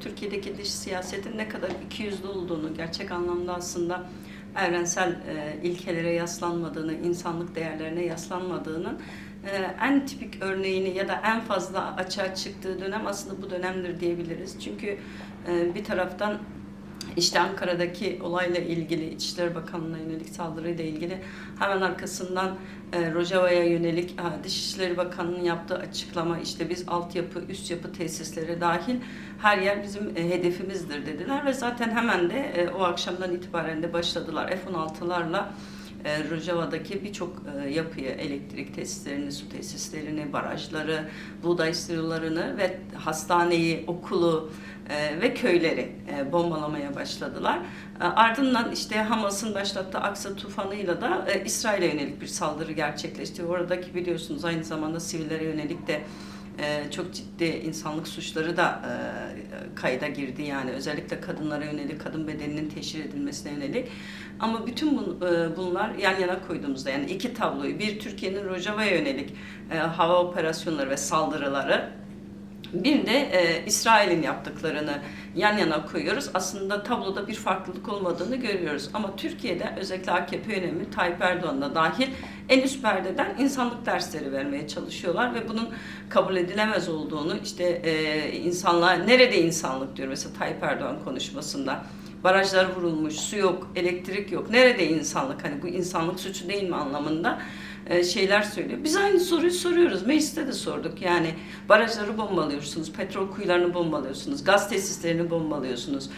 Türkiye'deki dış siyasetin ne kadar ikiyüzlü olduğunu, gerçek anlamda aslında evrensel e, ilkelere yaslanmadığını, insanlık değerlerine yaslanmadığının e, en tipik örneğini ya da en fazla açığa çıktığı dönem aslında bu dönemdir diyebiliriz. Çünkü e, bir taraftan işte Ankara'daki olayla ilgili İçişleri Bakanlığı'na yönelik saldırıyla ilgili hemen arkasından e, Rojava'ya yönelik e, Dışişleri Bakanlığı'nın yaptığı açıklama işte biz altyapı, üst yapı tesisleri dahil her yer bizim e, hedefimizdir dediler ve zaten hemen de e, o akşamdan itibaren de başladılar. F-16'larla e, Rojava'daki birçok e, yapıyı, elektrik tesislerini, su tesislerini, barajları, buğday silolarını ve hastaneyi, okulu e, ve köyleri e, bombalamaya başladılar. E, Ardından işte Hamas'ın başlattığı Aksa tufanıyla da İsrail'e yönelik bir saldırı gerçekleşti. Oradaki biliyorsunuz aynı zamanda sivillere yönelik de e, çok ciddi insanlık suçları da e, kayda girdi yani. Özellikle kadınlara yönelik kadın bedeninin teşhir edilmesine yönelik. Ama bütün e, bunlar yan yana koyduğumuzda yani iki tabloyu bir Türkiye'nin Rojava'ya yönelik e, hava operasyonları ve saldırıları bir de e, İsrail'in yaptıklarını yan yana koyuyoruz. Aslında tabloda bir farklılık olmadığını görüyoruz. Ama Türkiye'de özellikle AKP yönetimi Tayyip Erdoğan'da dahil en üst perdeden insanlık dersleri vermeye çalışıyorlar ve bunun kabul edilemez olduğunu işte e, insanlığa nerede insanlık diyor mesela Tayyip Erdoğan konuşmasında. Barajlar vurulmuş, su yok, elektrik yok. Nerede insanlık? Hani bu insanlık suçu değil mi anlamında e, şeyler söylüyor. Biz aynı soruyu soruyoruz. Mecliste de sorduk. Yani barajları bombalıyorsunuz, petrol kuyularını bombalıyorsunuz, gaz tesislerini bombalıyorsunuz.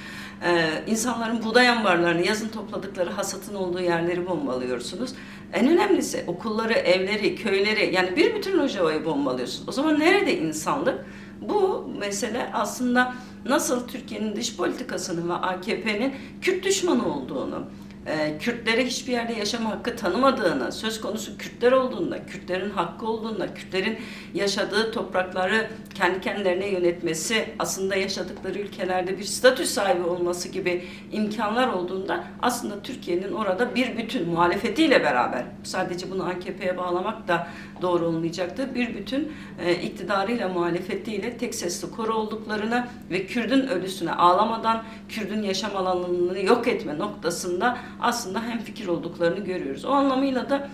Ee, insanların buğday ambarlarını, yazın topladıkları hasatın olduğu yerleri bombalıyorsunuz. En önemlisi okulları, evleri, köyleri yani bir bütün Rojava'yı bombalıyorsunuz. O zaman nerede insanlık? Bu mesele aslında nasıl Türkiye'nin dış politikasının ve AKP'nin Kürt düşmanı olduğunu, e, Kürtlere hiçbir yerde yaşama hakkı tanımadığını, söz konusu Kürtler olduğunda, Kürtlerin hakkı olduğunda, Kürtlerin yaşadığı toprakları kendi kendilerine yönetmesi, aslında yaşadıkları ülkelerde bir statü sahibi olması gibi imkanlar olduğunda aslında Türkiye'nin orada bir bütün muhalefetiyle beraber, sadece bunu AKP'ye bağlamak da doğru olmayacaktır. Bir bütün e, iktidarıyla, muhalefetiyle tek sesli koru olduklarını ve Kürdün ölüsüne ağlamadan Kürdün yaşam alanını yok etme noktasında aslında hem fikir olduklarını görüyoruz. O anlamıyla da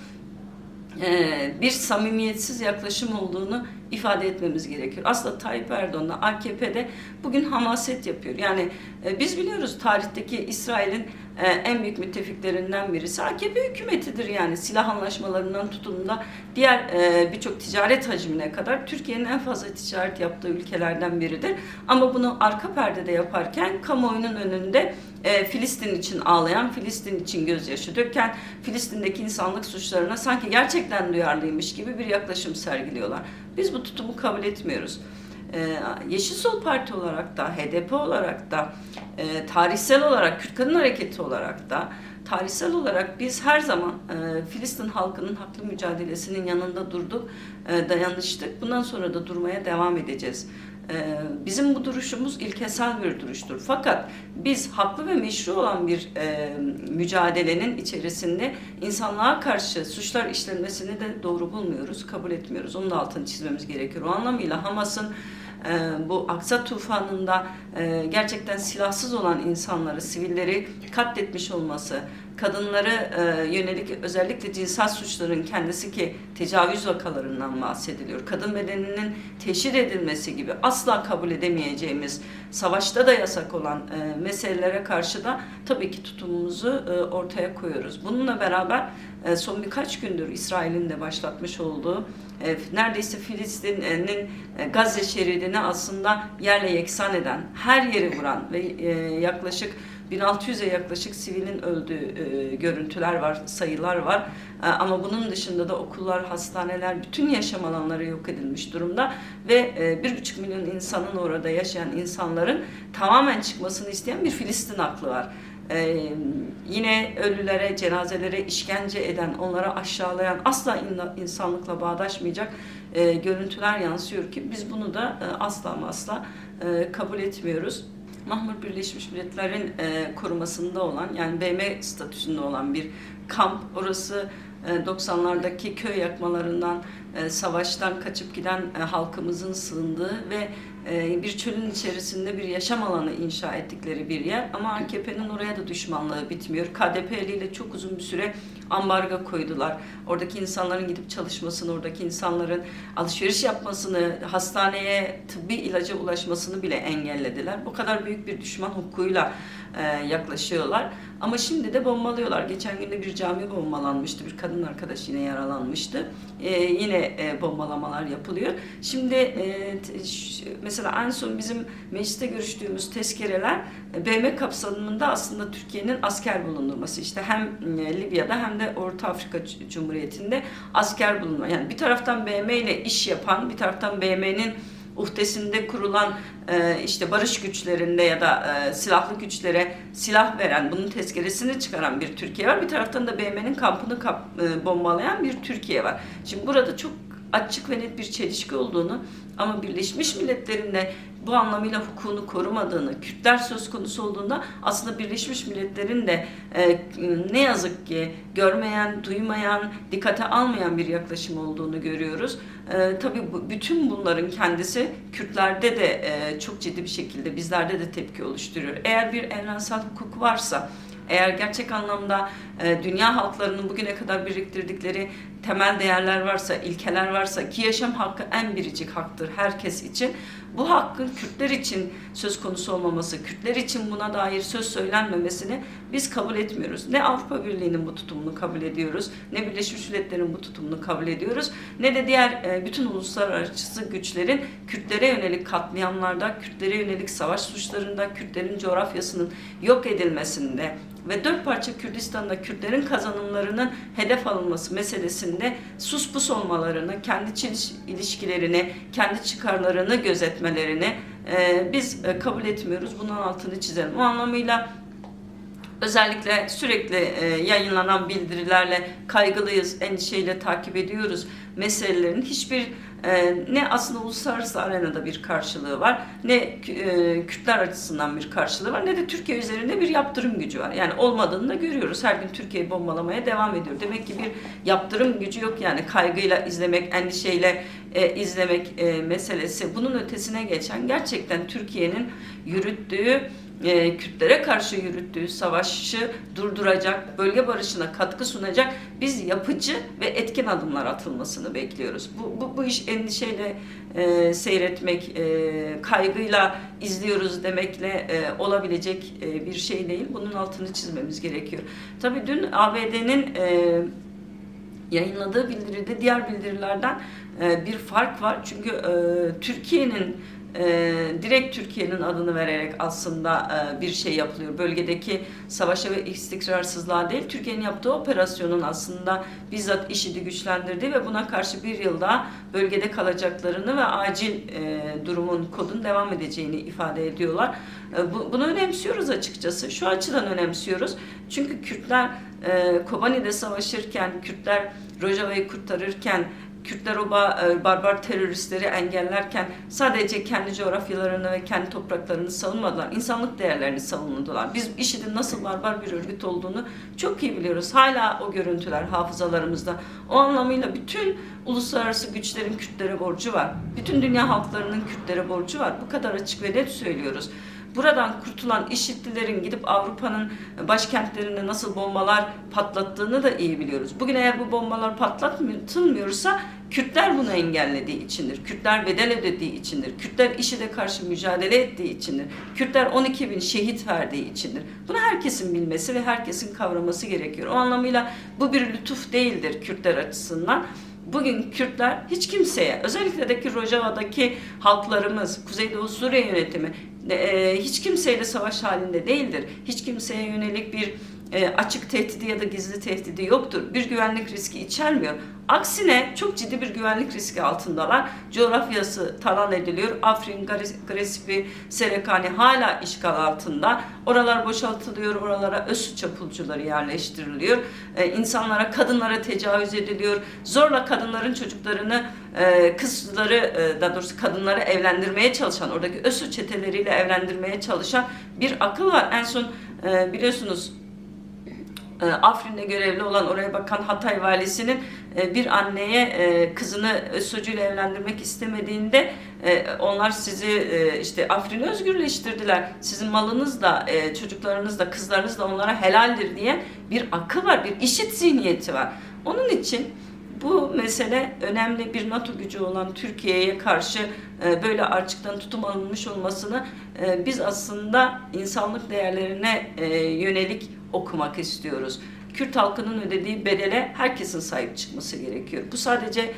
bir samimiyetsiz yaklaşım olduğunu ifade etmemiz gerekiyor. Aslında Tayyip Erdoğan'la AKP'de bugün hamaset yapıyor. Yani e, biz biliyoruz tarihteki İsrail'in e, en büyük müttefiklerinden birisi AKP hükümetidir yani silah anlaşmalarından tutun da diğer e, birçok ticaret hacmine kadar Türkiye'nin en fazla ticaret yaptığı ülkelerden biridir. Ama bunu arka perdede yaparken kamuoyunun önünde Filistin için ağlayan, Filistin için gözyaşı döken, Filistin'deki insanlık suçlarına sanki gerçekten duyarlıymış gibi bir yaklaşım sergiliyorlar. Biz bu tutumu kabul etmiyoruz. Ee, Yeşil Sol Parti olarak da, HDP olarak da, e, tarihsel olarak, Kürt Kadın Hareketi olarak da, tarihsel olarak biz her zaman e, Filistin halkının haklı mücadelesinin yanında durduk, e, dayanıştık. Bundan sonra da durmaya devam edeceğiz. E, bizim bu duruşumuz ilkesel bir duruştur. Fakat biz haklı ve meşru olan bir e, mücadelenin içerisinde insanlığa karşı suçlar işlenmesini de doğru bulmuyoruz, kabul etmiyoruz. Onun da altını çizmemiz gerekiyor. O anlamıyla Hamas'ın e, bu Aksa tufanında e, gerçekten silahsız olan insanları, sivilleri katletmiş olması, kadınları e, yönelik özellikle cinsel suçların kendisi ki tecavüz vakalarından bahsediliyor. Kadın bedeninin teşhir edilmesi gibi asla kabul edemeyeceğimiz, savaşta da yasak olan e, meselelere karşı da tabii ki tutumumuzu e, ortaya koyuyoruz. Bununla beraber e, son birkaç gündür İsrail'in de başlatmış olduğu e, neredeyse Filistin'in e, Gazze şeridini aslında yerle yeksan eden, her yeri vuran ve e, yaklaşık 1600'e yaklaşık sivilin öldüğü e, görüntüler var, sayılar var. E, ama bunun dışında da okullar, hastaneler, bütün yaşam alanları yok edilmiş durumda ve e, bir buçuk milyon insanın orada yaşayan insanların tamamen çıkmasını isteyen bir Filistin aklı var. Ee, yine ölülere, cenazelere işkence eden, onlara aşağılayan, asla in- insanlıkla bağdaşmayacak e, görüntüler yansıyor ki biz bunu da e, asla asla e, kabul etmiyoruz. Mahmur Birleşmiş Milletler'in e, korumasında olan yani BM statüsünde olan bir kamp. Orası 90'lardaki köy yakmalarından, e, savaştan kaçıp giden e, halkımızın sığındığı ve e, bir çölün içerisinde bir yaşam alanı inşa ettikleri bir yer. Ama AKP'nin oraya da düşmanlığı bitmiyor. KDP'li ile çok uzun bir süre ambargo koydular. Oradaki insanların gidip çalışmasını, oradaki insanların alışveriş yapmasını, hastaneye tıbbi ilaca ulaşmasını bile engellediler. Bu kadar büyük bir düşman hukukuyla e, yaklaşıyorlar. Ama şimdi de bombalıyorlar. Geçen gün de bir cami bombalanmıştı. Bir kadın arkadaş yine yaralanmıştı. E, yine e, bombalamalar yapılıyor. Şimdi e, mesela en son bizim mecliste görüştüğümüz tezkereler e, BM kapsamında aslında Türkiye'nin asker bulundurması. İşte hem e, Libya'da hem de Orta Afrika Cumhuriyeti'nde asker bulunma. Yani bir taraftan BM ile iş yapan, bir taraftan BM'nin uhdesinde kurulan e, işte barış güçlerinde ya da e, silahlı güçlere silah veren, bunun tezkeresini çıkaran bir Türkiye var. Bir taraftan da BM'nin kampını kap, e, bombalayan bir Türkiye var. Şimdi burada çok açık ve net bir çelişki olduğunu ama Birleşmiş Milletler'in de bu anlamıyla hukukunu korumadığını, Kürtler söz konusu olduğunda aslında Birleşmiş Milletler'in de e, ne yazık ki görmeyen, duymayan, dikkate almayan bir yaklaşım olduğunu görüyoruz. E, tabii bu, bütün bunların kendisi Kürtlerde de e, çok ciddi bir şekilde bizlerde de tepki oluşturuyor. Eğer bir evrensel hukuk varsa, eğer gerçek anlamda e, dünya halklarının bugüne kadar biriktirdikleri temel değerler varsa, ilkeler varsa ki yaşam hakkı en biricik haktır herkes için. Bu hakkın Kürtler için söz konusu olmaması, Kürtler için buna dair söz söylenmemesini biz kabul etmiyoruz. Ne Avrupa Birliği'nin bu tutumunu kabul ediyoruz, ne Birleşmiş Milletler'in bu tutumunu kabul ediyoruz, ne de diğer e, bütün uluslararası güçlerin Kürtlere yönelik katliamlarda, Kürtlere yönelik savaş suçlarında, Kürtlerin coğrafyasının yok edilmesinde ve dört parça Kürdistan'da Kürtlerin kazanımlarının hedef alınması meselesinde sus pus olmalarını, kendi çeliş- ilişkilerini, kendi çıkarlarını gözetmelerini e, biz e, kabul etmiyoruz. Bunun altını çizelim. O anlamıyla özellikle sürekli e, yayınlanan bildirilerle kaygılıyız, endişeyle takip ediyoruz meselelerin hiçbir e, ne aslında uluslararası arenada bir karşılığı var, ne e, Kürtler açısından bir karşılığı var, ne de Türkiye üzerinde bir yaptırım gücü var. Yani olmadığını da görüyoruz. Her gün Türkiye'yi bombalamaya devam ediyor. Demek ki bir yaptırım gücü yok yani kaygıyla izlemek, endişeyle e, izlemek e, meselesi. Bunun ötesine geçen gerçekten Türkiye'nin yürüttüğü e, Kürtlere karşı yürüttüğü savaşı durduracak, bölge barışına katkı sunacak biz yapıcı ve etkin adımlar atılmasını bekliyoruz. Bu, bu, bu iş endişeyle e, seyretmek, e, kaygıyla izliyoruz demekle e, olabilecek e, bir şey değil. Bunun altını çizmemiz gerekiyor. Tabii dün ABD'nin e, yayınladığı bildiride diğer bildirilerden e, bir fark var. Çünkü e, Türkiye'nin e, direkt Türkiye'nin adını vererek aslında e, bir şey yapılıyor. Bölgedeki savaşa ve istikrarsızlığa değil, Türkiye'nin yaptığı operasyonun aslında bizzat IŞİD'i güçlendirdiği ve buna karşı bir yıl daha bölgede kalacaklarını ve acil e, durumun kodun devam edeceğini ifade ediyorlar. E, bu, bunu önemsiyoruz açıkçası. Şu açıdan önemsiyoruz. Çünkü Kürtler e, Kobani'de savaşırken, Kürtler Rojava'yı kurtarırken, Kürtler o e, barbar teröristleri engellerken sadece kendi coğrafyalarını ve kendi topraklarını savunmadılar. insanlık değerlerini savunuyorlar. Biz IŞİD'in nasıl barbar bir örgüt olduğunu çok iyi biliyoruz. Hala o görüntüler hafızalarımızda. O anlamıyla bütün uluslararası güçlerin Kürtlere borcu var. Bütün dünya halklarının Kürtlere borcu var. Bu kadar açık ve net söylüyoruz. Buradan kurtulan IŞİD'lilerin gidip Avrupa'nın başkentlerinde nasıl bombalar patlattığını da iyi biliyoruz. Bugün eğer bu bombalar patlatılmıyorsa Kürtler bunu engellediği içindir. Kürtler bedel ödediği içindir. Kürtler IŞİD'e karşı mücadele ettiği içindir. Kürtler 12 bin şehit verdiği içindir. Bunu herkesin bilmesi ve herkesin kavraması gerekiyor. O anlamıyla bu bir lütuf değildir Kürtler açısından. Bugün Kürtler hiç kimseye, özellikle de ki Rojava'daki halklarımız, Kuzeydoğu Suriye yönetimi hiç kimseyle savaş halinde değildir. Hiç kimseye yönelik bir e, açık tehdidi ya da gizli tehdidi yoktur. Bir güvenlik riski içermiyor. Aksine çok ciddi bir güvenlik riski altındalar. Coğrafyası talan ediliyor. Afrin, Grespi, Serekani hala işgal altında. Oralar boşaltılıyor. Oralara ÖSÜ çapulcuları yerleştiriliyor. E, insanlara, kadınlara tecavüz ediliyor. Zorla kadınların çocuklarını, e, kızları, e, daha doğrusu kadınları evlendirmeye çalışan, oradaki ÖSÜ çeteleriyle evlendirmeye çalışan bir akıl var. En son e, biliyorsunuz Afrin'de görevli olan oraya bakan Hatay valisinin e, bir anneye e, kızını Özsocu'yla evlendirmek istemediğinde e, onlar sizi e, işte Afrin'i özgürleştirdiler. Sizin malınız da e, çocuklarınız da kızlarınız da onlara helaldir diye bir akıl var, bir işit zihniyeti var. Onun için bu mesele önemli bir NATO gücü olan Türkiye'ye karşı e, böyle açıktan tutum alınmış olmasını e, biz aslında insanlık değerlerine e, yönelik okumak istiyoruz. Kürt halkının ödediği bedele herkesin sahip çıkması gerekiyor. Bu sadece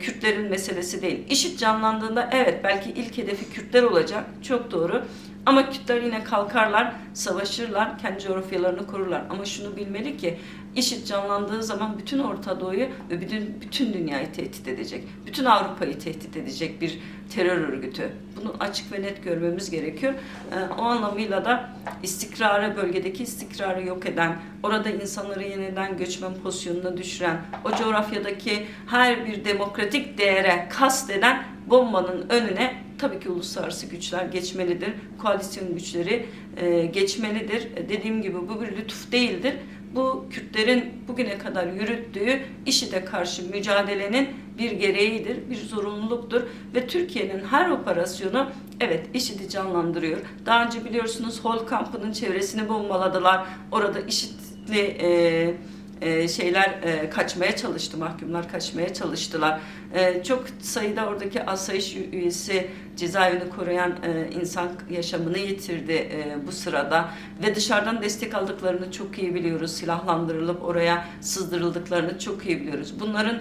Kürtlerin meselesi değil. İşit canlandığında evet belki ilk hedefi Kürtler olacak. Çok doğru. Ama Kürtler yine kalkarlar, savaşırlar, kendi coğrafyalarını korurlar. Ama şunu bilmeli ki IŞİD canlandığı zaman bütün Orta Doğu'yu ve bütün, bütün dünyayı tehdit edecek. Bütün Avrupa'yı tehdit edecek bir terör örgütü. Bunu açık ve net görmemiz gerekiyor. Ee, o anlamıyla da istikrarı, bölgedeki istikrarı yok eden, orada insanları yeniden göçmen pozisyonuna düşüren, o coğrafyadaki her bir demokratik değere kasteden bombanın önüne tabii ki uluslararası güçler geçmelidir. Koalisyon güçleri e, geçmelidir. E, dediğim gibi bu bir lütuf değildir. Bu Kürtlerin bugüne kadar yürüttüğü IŞİD'e karşı mücadelenin bir gereğidir, bir zorunluluktur ve Türkiye'nin her operasyonu evet IŞİD'i canlandırıyor. Daha önce biliyorsunuz Hol kampının çevresini bombaladılar. Orada IŞİD'li e, e, şeyler e, kaçmaya çalıştı, mahkumlar kaçmaya çalıştılar. E, çok sayıda oradaki asayiş üyesi cezaevini koruyan insan yaşamını yitirdi bu sırada ve dışarıdan destek aldıklarını çok iyi biliyoruz. Silahlandırılıp oraya sızdırıldıklarını çok iyi biliyoruz. Bunların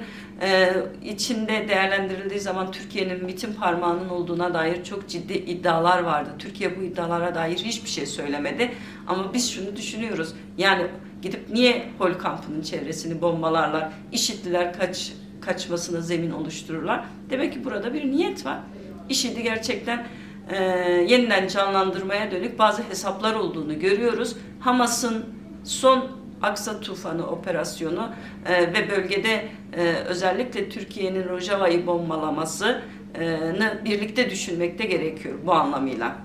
içinde değerlendirildiği zaman Türkiye'nin MIT'in parmağının olduğuna dair çok ciddi iddialar vardı. Türkiye bu iddialara dair hiçbir şey söylemedi. Ama biz şunu düşünüyoruz. Yani gidip niye Hol kampının çevresini bombalarlar? IŞİD'liler kaç kaçmasına zemin oluştururlar. Demek ki burada bir niyet var. IŞİD'i gerçekten e, yeniden canlandırmaya dönük bazı hesaplar olduğunu görüyoruz. Hamas'ın son Aksa Tufanı operasyonu e, ve bölgede e, özellikle Türkiye'nin Rojava'yı bombalamasını birlikte düşünmekte gerekiyor bu anlamıyla.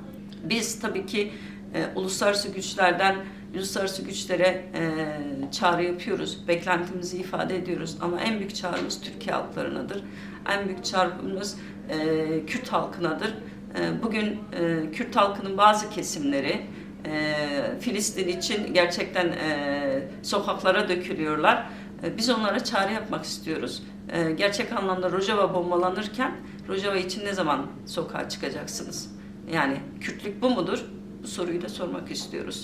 Biz tabii ki e, uluslararası güçlerden uluslararası güçlere e, çağrı yapıyoruz. Beklentimizi ifade ediyoruz. Ama en büyük çağrımız Türkiye halklarınadır. En büyük çağrımız e, Kürt halkınadır. E, bugün e, Kürt halkının bazı kesimleri e, Filistin için gerçekten e, sokaklara dökülüyorlar. E, biz onlara çağrı yapmak istiyoruz. E, gerçek anlamda Rojava bombalanırken Rojava için ne zaman sokağa çıkacaksınız? Yani Kürtlük bu mudur? Bu soruyu da sormak istiyoruz.